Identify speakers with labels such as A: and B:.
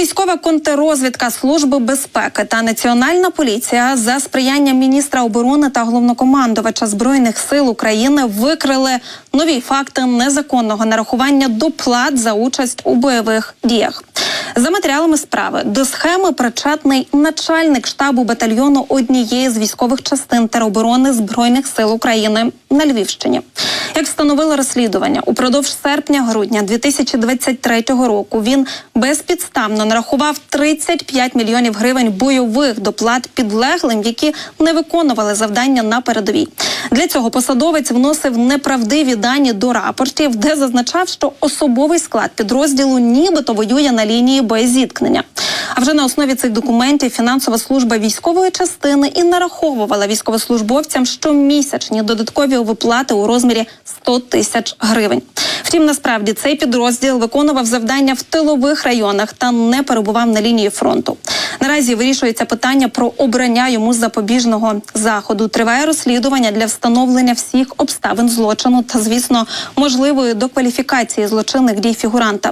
A: Військова контррозвідка Служби безпеки та Національна поліція за сприяння міністра оборони та головнокомандувача збройних сил України викрили нові факти незаконного нарахування доплат за участь у бойових діях. За матеріалами справи до схеми причетний начальник штабу батальйону однієї з військових частин тероборони збройних сил України на Львівщині. Як встановило розслідування, упродовж серпня-грудня 2023 року він безпідставно нарахував 35 мільйонів гривень бойових доплат підлеглим, які не виконували завдання на передовій. Для цього посадовець вносив неправдиві дані до рапортів, де зазначав, що особовий склад підрозділу нібито воює на лінії боєзіткнення. Вже на основі цих документів фінансова служба військової частини і нараховувала військовослужбовцям щомісячні додаткові виплати у розмірі 100 тисяч гривень. Втім, насправді цей підрозділ виконував завдання в тилових районах та не перебував на лінії фронту. Наразі вирішується питання про обрання йому запобіжного заходу. Триває розслідування для встановлення всіх обставин злочину та, звісно, можливої докваліфікації злочинних дій фігуранта.